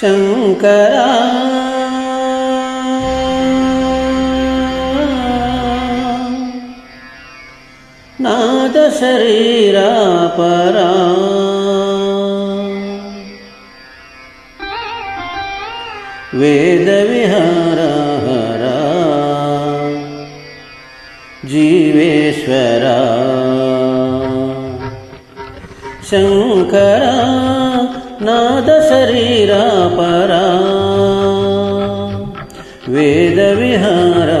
शङ्करा। नादशरीरा नादशरीरापरा। वेदविहार जीवेश्वरा। शङ्करा। నాద శరీరా పరా వేద విహారా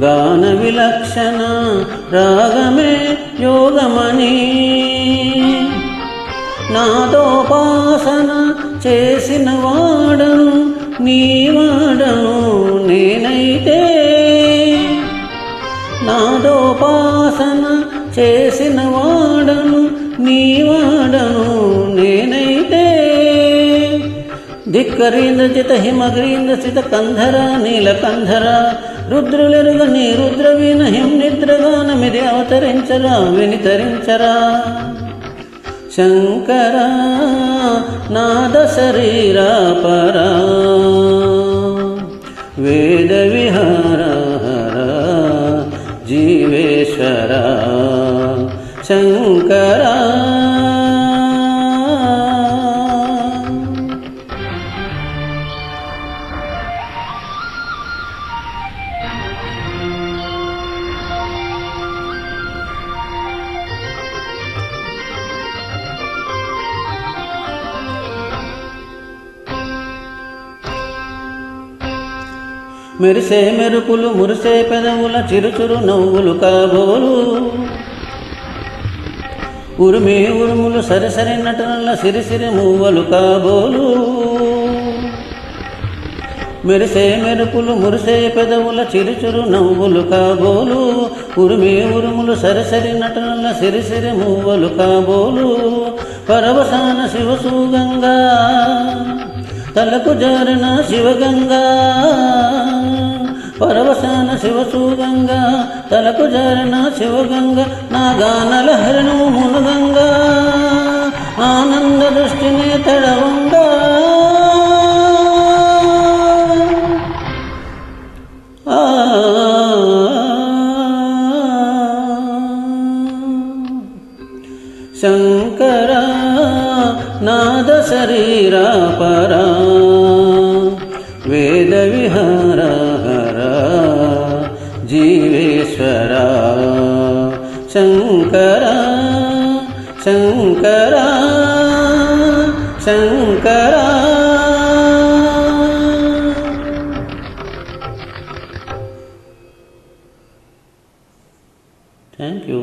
గాన విలక్షణ రాగమే యోగమని నాదోపాసన చేసిన వాడను నీ వాడను నేనైతే నాదోపాసన చేసిన వాడను నీ వాడను నేనైతే ధిక్కరీంద్ర చిత హిమగ్రీంద్ర స్థిత కంధర నీలకంధర రుద్రులెరుగని రుద్రవీనహిం నిద్రగానమిది అవతరించరా వినితరించరా. శంకర నాద శరీరా పరా. వేద విహార జీవేశ్వర. శంకర మెరిసే మెరుపులు మురిసే పెదవుల చిరుచురు నవ్వులు కాబోలు ఉరుమే ఉరుములు సరిసరి నటనల సిరిసిరి మువ్వలు కాబోలు మెరిసే మెరుపులు మురిసే పెదవుల చిరుచురు నవ్వులు కాబోలు ఉరుమే ఉరుములు సరిసరి నటనల సిరిసిరి మువ్వలు కాబోలు పరవసాన శివసూగంగా తలకు జారిన శివగంగా పరవశాన శివసూగంగా తలకు జారిన శివగంగా నా గానల హరిణు మునుగంగా ఆనంద దృష్టిని తడవంగా. శంకర నాద శరీరా పరా. వేద విహార హర జీవేశ్వర. శంకర శంకర శంకర. Thank you